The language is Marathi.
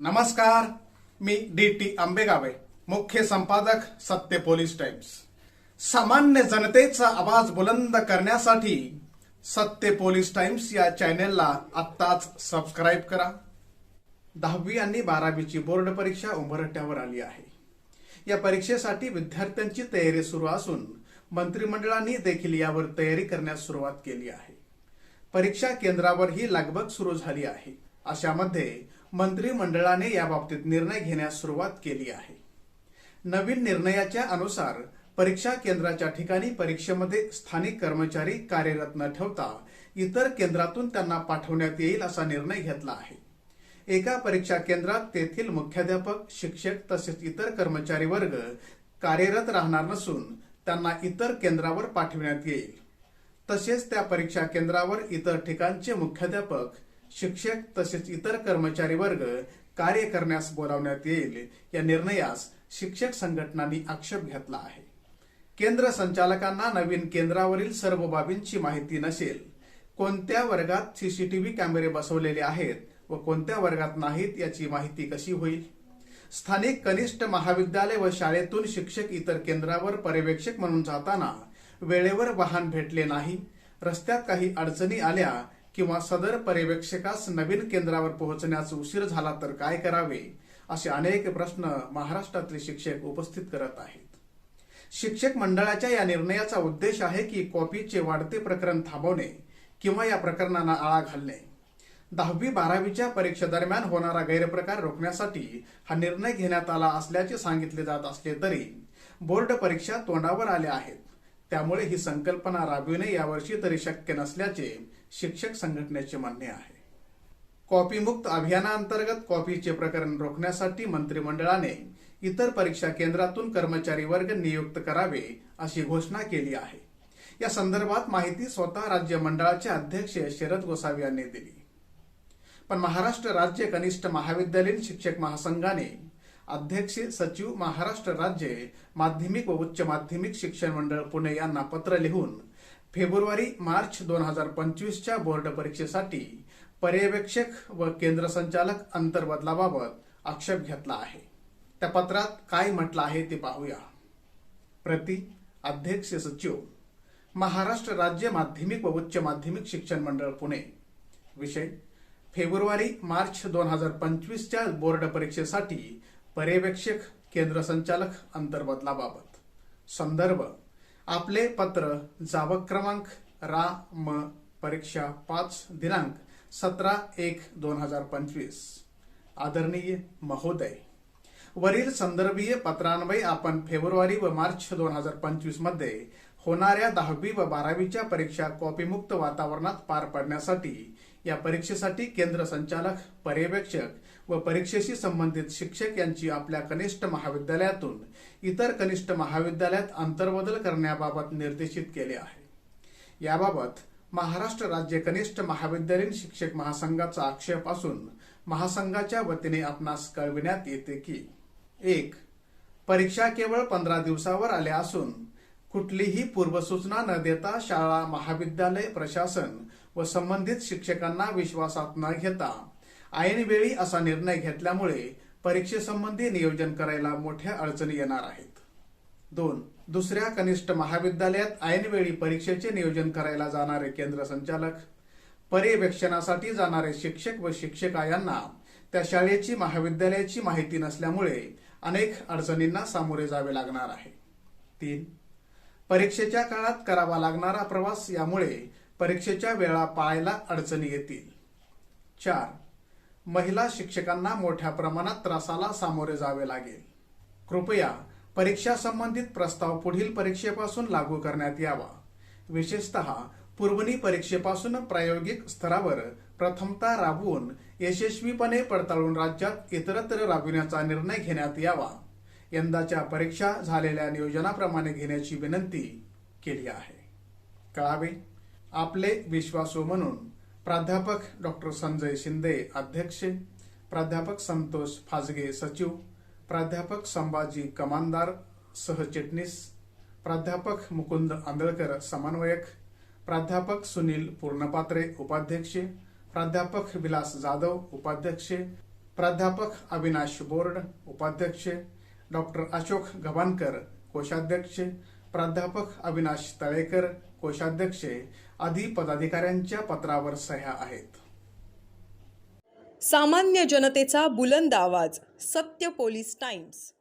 नमस्कार मी डी टी आंबेगावे मुख्य संपादक सत्य पोलीस टाइम्स. सामान्य जनतेचा आवाज बुलंद करण्यासाठी सत्य पोलीस टाइम्स या चॅनेलला आत्ताच सबस्क्राईब करा. दहावी आणि बारावीची बोर्ड परीक्षा उंबरठ्यावर आली आहे. या परीक्षेसाठी विद्यार्थ्यांची तयारी सुरू असून मंत्रिमंडळाने देखील यावर तयारी करण्यास सुरुवात केली आहे. परीक्षा केंद्रावर ही लगबग सुरू झाली आहे. अशामध्ये मंत्रिमंडळाने याबाबतीत निर्णय घेण्यास सुरुवात केली आहे. नवीन निर्णयाच्या अनुसार परीक्षा केंद्राच्या ठिकाणी परीक्षेमध्ये स्थानिक कर्मचारी कार्यरत न ठेवता इतर केंद्रातून त्यांना पाठवण्यात येईल असा निर्णय घेतला आहे. एका परीक्षा केंद्रात तेथील मुख्याध्यापक शिक्षक तसेच इतर कर्मचारी वर्ग कार्यरत राहणार नसून त्यांना इतर केंद्रावर पाठविण्यात येईल. तसेच त्या परीक्षा केंद्रावर इतर ठिकाणचे मुख्याध्यापक शिक्षक तसेच इतर कर्मचारी वर्ग कार्य करण्यास बोलावण्यात येईल या निर्णयास शिक्षक संघटनांनी आक्षेप घेतला आहे. केंद्र संचालकांना नवीन केंद्रावरील सर्व बाबींची माहिती नसेल कोणत्या वर्गात सीसीटीव्ही कॅमेरे बसवलेले आहेत व कोणत्या वर्गात नाहीत याची माहिती कशी होईल? स्थानिक कनिष्ठ महाविद्यालय व शाळेतून शिक्षक इतर केंद्रावर पर्यवेक्षक म्हणून जाताना वेळेवर वाहन भेटले नाही रस्त्यात काही अडचणी आल्या किंवा सदर पर्यवेक्षकास नवीन केंद्रावर पोहोचण्यास उशीर झाला तर काय करावे असे अनेक प्रश्न महाराष्ट्रातले शिक्षक उपस्थित करत आहेत. शिक्षक मंडळाच्या या निर्णयाचा उद्देश आहे की कॉपीचे वाढते प्रकरण थांबवणे किंवा या प्रकरणांना आळा घालणे. दहावी बारावीच्या परीक्षेदरम्यान होणारा गैरप्रकार रोखण्यासाठी हा निर्णय घेण्यात आला असल्याचे सांगितले जात असले तरी बोर्ड परीक्षा तोंडावर आल्या आहेत. त्यामुळे ही संकल्पना राबविणे यावर्षी तरी शक्य नसल्याचे शिक्षक संघटनेचे म्हणणे आहे. कॉपीमुक्त अभियानांतर्गत कॉपीचे प्रकरण रोखण्यासाठी मंत्रिमंडळाने इतर परीक्षा केंद्रातून कर्मचारी वर्ग नियुक्त करावे अशी घोषणा केली आहे. या संदर्भात माहिती स्वतः राज्य मंडळाचे अध्यक्ष शरद गोसावी यांनी दिली. पण महाराष्ट्र राज्य कनिष्ठ महाविद्यालयीन शिक्षक महासंघाने अध्यक्ष सचिव महाराष्ट्र राज्य माध्यमिक व उच्च माध्यमिक शिक्षण मंडळ पुणे यांना पत्र लिहून फेब्रुवारी मार्च दोन हजार पंचवीसच्या बोर्ड परीक्षेसाठी पर्यवेक्षक व केंद्र संचालक अंतर्बदलाबाबत आक्षेप घेतला आहे. त्या पत्रात काय म्हटलं आहे ते पाहूया. प्रति अध्यक्ष सचिव महाराष्ट्र राज्य माध्यमिक व उच्च माध्यमिक शिक्षण मंडळ पुणे. विषय फेब्रुवारी मार्च दोन हजार पंचवीसच्या बोर्ड परीक्षेसाठी पर्यवेक्षक केंद्र संचालक अंतर्बदलाबाबत संदर्भ आपले पत्र जावक क्रमांक रा म परीक्षा पाच दिनांक सतरा एक दोन हजार पंचवीस. आदरणीय महोदय वरील संदर्भीय पत्रान्वये आपण फेब्रुवारी व मार्च दोन हजार पंचवीसमध्ये होणाऱ्या दहावी व बारावीच्या परीक्षा कॉपीमुक्त वातावरणात पार पाडण्यासाठी या परीक्षेसाठी केंद्र संचालक पर्यवेक्षक व परीक्षेशी संबंधित शिक्षक यांची आपल्या कनिष्ठ महाविद्यालयातून इतर कनिष्ठ महाविद्यालयात अंतर्बदल करण्याबाबत निर्देशित केले आहे. याबाबत महाराष्ट्र राज्य कनिष्ठ महाविद्यालयीन शिक्षक महासंघाचा आक्षेप असून महासंघाच्या वतीने आपणास कळविण्यात येते की एक परीक्षा केवळ पंधरा दिवसावर आल्या असून कुठलीही पूर्वसूचना न देता शाळा महाविद्यालय प्रशासन व संबंधित शिक्षकांना विश्वासात न घेता ऐनवेळी असा निर्णय घेतल्यामुळे परीक्षेसंबंधी नियोजन करायला मोठ्या अडचणी येणार आहेत. दोन दुसऱ्या कनिष्ठ महाविद्यालयात ऐनवेळी परीक्षेचे नियोजन करायला जाणारे केंद्र संचालक पर्यवेक्षणासाठी जाणारे शिक्षक व शिक्षिका यांना त्या शाळेची महाविद्यालयाची माहिती नसल्यामुळे अनेक अडचणींना सामोरे जावे लागणार आहे. तीन परीक्षेच्या काळात करावा लागणारा प्रवास यामुळे परीक्षेच्या वेळा पाळायला अडचणी येतील. चार. महिला शिक्षकांना मोठ्या प्रमाणात त्रासाला सामोरे जावे लागेल. कृपया परीक्षा संबंधित प्रस्ताव पुढील परीक्षेपासून लागू करण्यात यावा. विशेषतः पूर्वनी परीक्षेपासून प्रायोगिक स्तरावर प्रथमता राबवून यशस्वीपणे पडताळून राज्यात इतरत्र राबविण्याचा निर्णय घेण्यात यावा. यंदाच्या परीक्षा झालेल्या नियोजनाप्रमाणे घेण्याची विनंती केली आहे. कळावे? आपले विश्वासू म्हणून प्राध्यापक डॉक्टर संजय शिंदे अध्यक्ष प्राध्यापक संतोष फाजगे सचिव प्राध्यापक संभाजी कमानदार सहचिटणीस प्राध्यापक मुकुंद आंदळकर समन्वयक प्राध्यापक सुनील पूर्णपात्रे उपाध्यक्ष प्राध्यापक विलास जाधव उपाध्यक्ष प्राध्यापक अविनाश बोर्ड उपाध्यक्ष डॉक्टर अशोक गवानकर कोषाध्यक्ष प्राध्यापक अविनाश तळेकर कोषाध्यक्ष आदी पदाधिकाऱ्यांच्या पत्रावर सह्या आहेत. सामान्य जनतेचा बुलंद आवाज सत्य पोलीस टाइम्स.